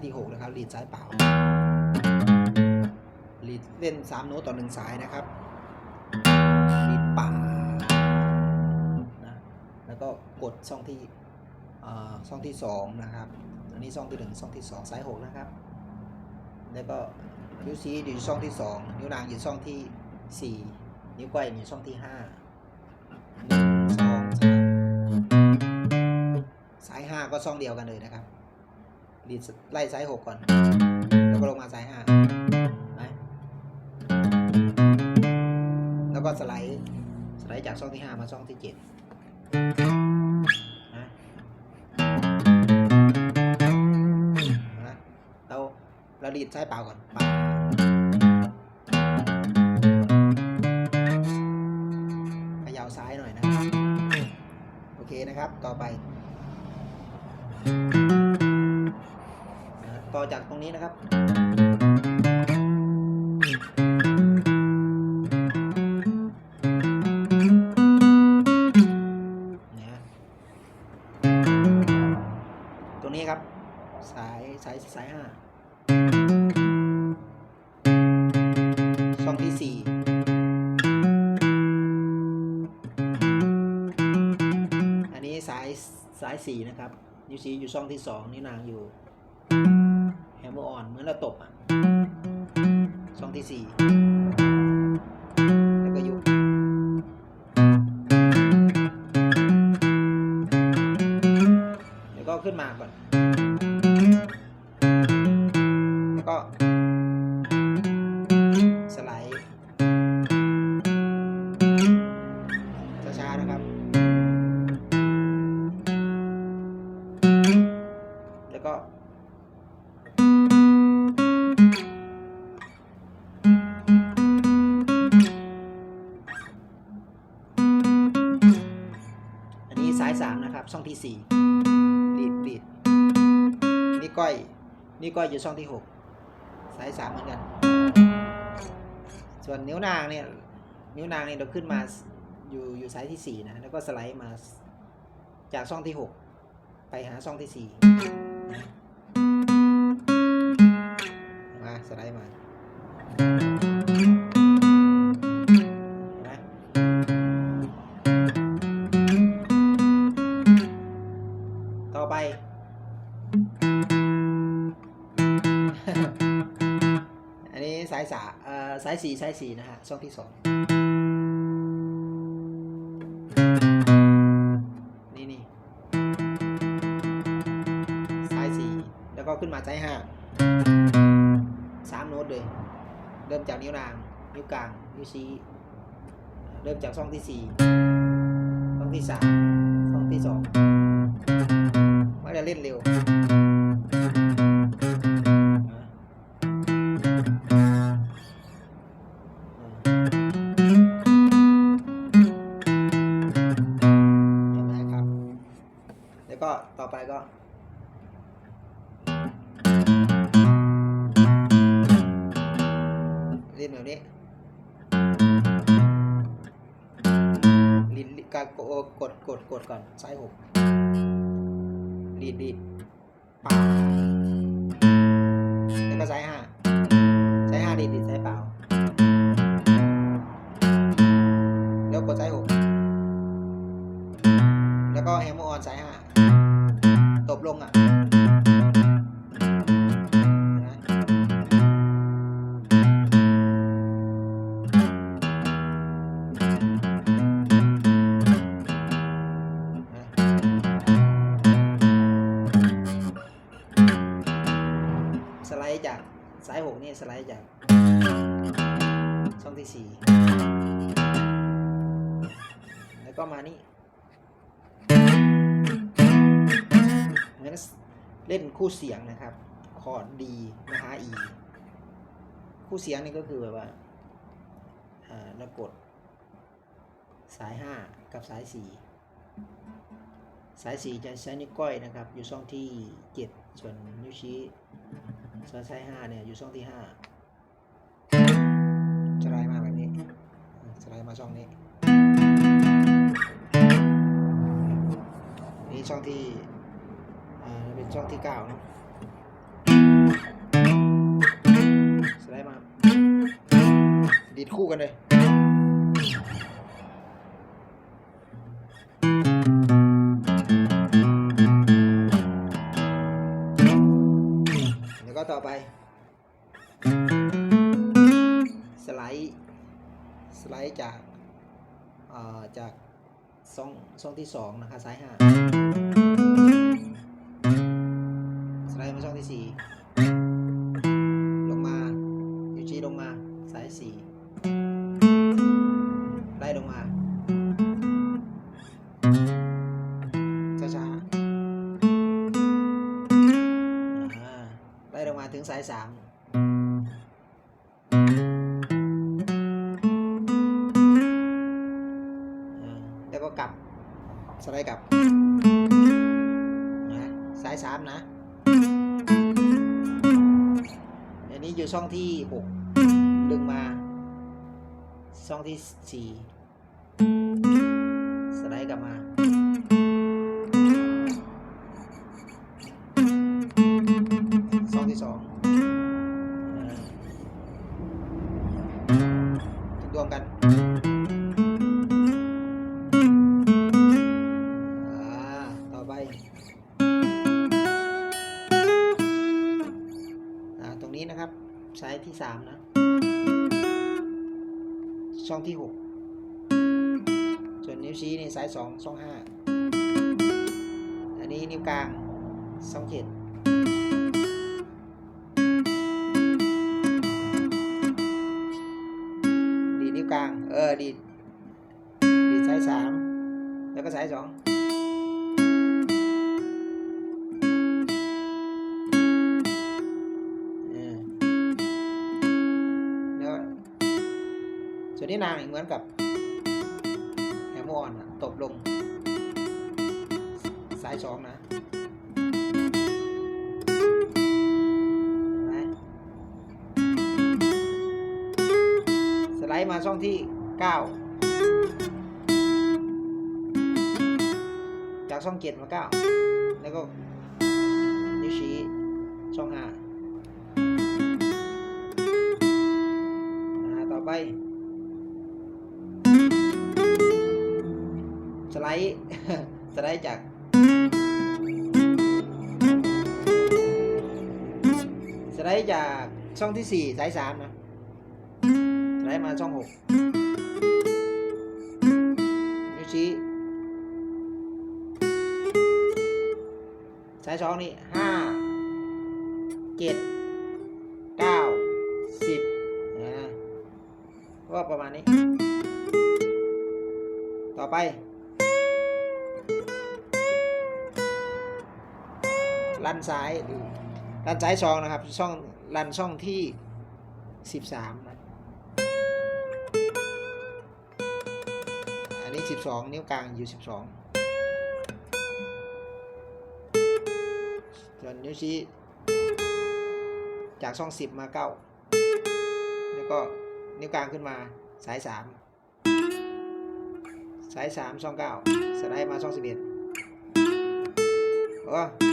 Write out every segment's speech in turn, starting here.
ายที่6นะครับลีดซ้ายเปล่าลีดเล่น3โน้ตต่อหนึ่งสายนะครับลีดป่านะแล้วก็กดช่องที่อ่าช่องที่2นะครับอันนี้ช่องที่หนึ่งช่องที่2สาย6นะครับ แล้วก็นิ้วชี้อยู่ช่องที่ 2 นิ้วนางอยู่ช่องที่ 4 นิ้วก้อยอยู่ช่องที่5หนึ่งสองสามสายห้าก็ช่องเดียวกันเลยนะครับ ดีดไล่สายหกก่อน แล้วก็ลงมาสายห้าไหมแล้วก็สไลด์สไลด์จากช่องที่ห้ามาช่องที่เจ็ดนะนะเราเราดีดสายเปล่าก่อนเปล่าขยาวซ้ายหน่อยนะ โอเคนะครับ ต่อไป อจากตรงนี้นะครับ ตรงนี้ครับ สายสายสายห้าช่องที่สี่อันนี้สายสายสี่นะครับนิ้วชี้อยู่ช่องที่สองนิ้วนางอยู่ มเมอร์ออนเหมือนเราตบอะช่องที่สี่แล้วก็ยู่แล้วก็ขึ้นมาก่อน ช่องที่สี่ดีดดีดนี่ก้อยนี่ก้อยอยู่ช่องที่หกสายสามเหมือนกัน ส่วนนิ้วนางเนี่ย นิ้วนางเนี่ยเราขึ้นมาอยู่อยู่สายที่สี่นะ แล้วก็สไลด์มาจากช่องที่หกไปหาช่องที่สี่มาสไลด์มา สายสี่สายสี่นะฮะช่องที่สองนี่นี่สายสี่แล้วก็ขึ้นมาสายห้าสามโน้ตเลย เริ่มจากนิ้วนาง นิ้วกลาง นิ้วชี้ เริ่มจากช่องที่สี่ช่องที่สามช่องที่สองมันจะเล่นเร็ว ต่อไปก็เล่นแบบนี้ลินการกดกดกดกดก่อนซ้ายหกลีดลีปา ที่สี่แล้วก็มานี่เหมือนเล่นคู่เสียงนะครับ คอร์ดดีนะฮะอีคู่เสียงนี่ก็คือแบบว่าเรากดสายห้ากับสายสี่สายสี่จะใช้นิ้วก้อยนะครับ อยู่ช่องที่เจ็ดส่วนนิ้วชี้ ส่วนสายห้าเนี่ย อยู่ช่องที่ห้า ช่องที่เป็นช่องที่เก้าเนะสไลด์มา ดีดคู่กันเลยแล้วก็ต่อไป สไลด์ สไลด์จากจาก ช่องช่องที่สองนะคะซ้ายห้าสไลด์มาช่องที่สี่ลงมาอยู่ที่ลงมาซ้ายสี่ไล่ลงมาช้าๆอ่าไล่ลงมาถึงสายสาม ไลด์กลับนะสายสามนะ อันนี้อยู่ช่องที่หกดึงมา ช่องที่สี่สไลด์กลับมาช่องที่สองรวมกัน ช่องที่หกส่วนนิ้วชี้นี่สายสองช่องห้าอันนี้นิ้วกลางช่องเจ็ดดีนิ้วกลาง เออ ดี ดีสายสาม แล้วก็สายสอง ส่วนนี้นางอีกเหมือนกับแฮมมอร์อนอะตบลง สายสองนะนไหมสไลด์มาช่องที่เก้าจากช่องเจ็ดมาเก้าแล้วก็นิ้วชี้ช่องห้าต่อไป สไลด์สไลด์จากสไลด์จากช่องที่สี่สายสามนะสไลด์มาช่องหกนิ้วชี้สายสองนี่ห้าเจ็ดเก้าสิบนะก็ประมาณนี้ ต่อไป ลันซ้ายลันซ้ายช่องนะครับช่องลันช่องที่สิบสามนะอันนี้สิบสองนิ้วกลางอยู่สิบสองส่วนนิ้วชี้จากช่องสิบมาเก้าแล้วก็นิ้วกลางขึ้นมาสายสามสายสามช่องเก้าสไลด์มาช่องสิบเอ็ดโอ้อื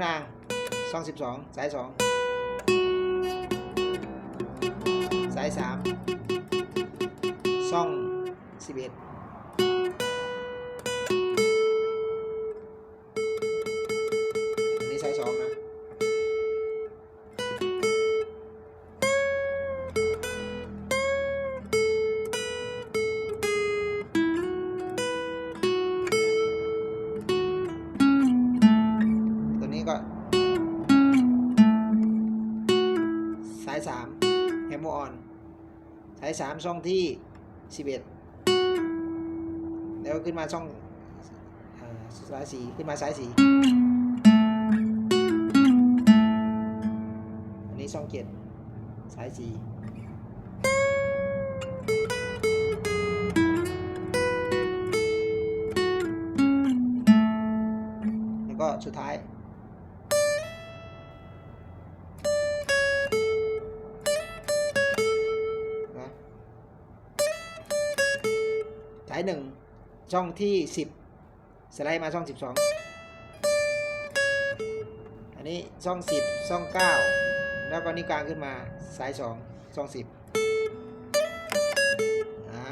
วนางช่องสิบสองสายสองสายสามช่องสิบเอ็ด สายสามช่องที่สิบเอ็ดแล้วขึ้นมาช่องสายสีขึ้นมาสายสีอันนี้ช่องเจ็ดสายสีายหนึ่งช่องที่สิบสไลด์มาช่องสิบสองอันนี้ช่องสิบช่องเก้าแล้วก็นี่กลางขึ้นมาสายสองช่องสิบอ่า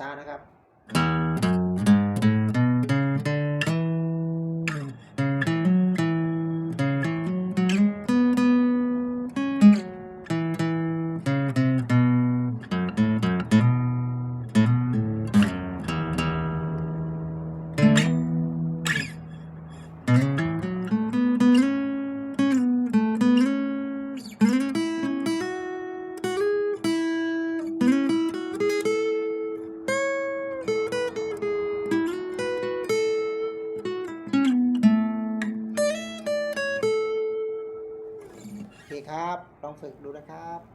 ช้าๆนะครับ ดูนะครับ